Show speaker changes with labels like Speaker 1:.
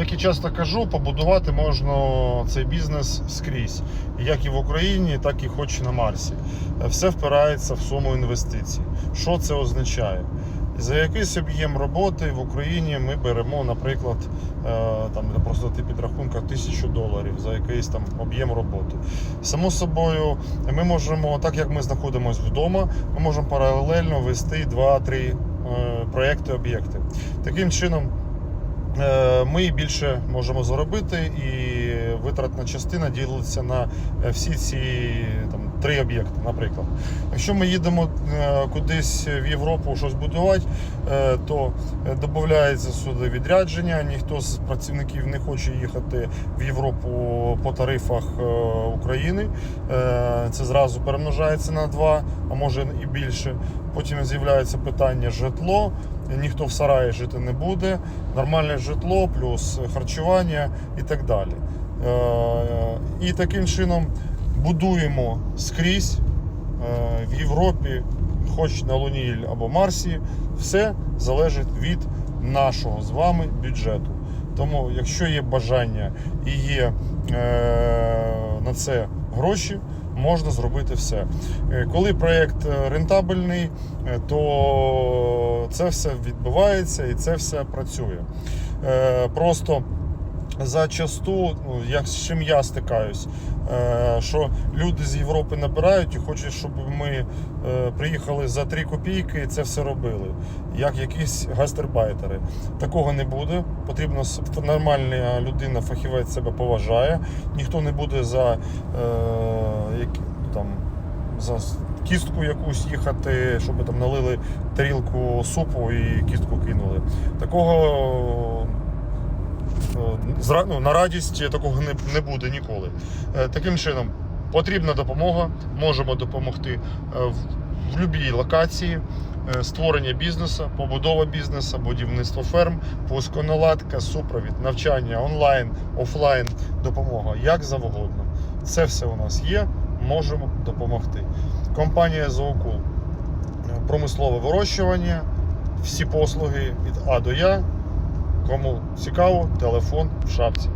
Speaker 1: Як і часто кажу, побудувати можна цей бізнес скрізь, як і в Україні, так і хоч на Марсі. Все впирається в суму інвестицій. Що це означає? За якийсь об'єм роботи в Україні ми беремо, наприклад, е, там для простоти підрахунка тисячу доларів за якийсь там об'єм роботи. Само собою, ми можемо, так як ми знаходимося вдома, ми можемо паралельно вести 2-3 е, проекти, об'єкти. Таким чином. Е, Ми більше можемо заробити, і витратна частина ділиться на е, всі ці там три об'єкти, наприклад. Якщо ми їдемо е, кудись в Європу щось будувати, то додається сюди відрядження. Ніхто з працівників не хоче їхати в Європу по тарифах України. Це зразу перемножається на два, а може і більше. Потім з'являється питання житло. Ніхто в сараї жити не буде. Нормальне житло, плюс харчування і так далі. Е, І таким чином будуємо скрізь е, в Європі, хоч на Луні або Марсі, все залежить від нашого з вами бюджету. Тому, якщо є бажання і є е, на це гроші, можна зробити все. Коли проєкт рентабельний, то це все відбувається і це все працює. Е, Просто зачасту, ну, як з чим я стикаюсь, е, що люди з Європи набирають і хочуть, щоб ми е, приїхали за 3 копійки і це все робили, як якісь гастербайтери. Такого не буде. Потрібно нормальна людина, фахівець себе поважає. Ніхто не буде за, е, там, за кістку якусь їхати, щоб там налили тарілку супу і кістку кинули. Такого Е, ну, на радість такого не, буде ніколи. Е, Таким чином, потрібна допомога, можемо допомогти е, в, будь-якій локації. Створення бізнесу, побудова бізнесу, будівництво ферм, пусконаладка, супровід, навчання онлайн, офлайн, допомога, як завгодно. Це все у нас є, можемо допомогти. Компанія Зоокул, е, промислове вирощування, всі послуги від А до Я. Кому цікаво, телефон в шапці.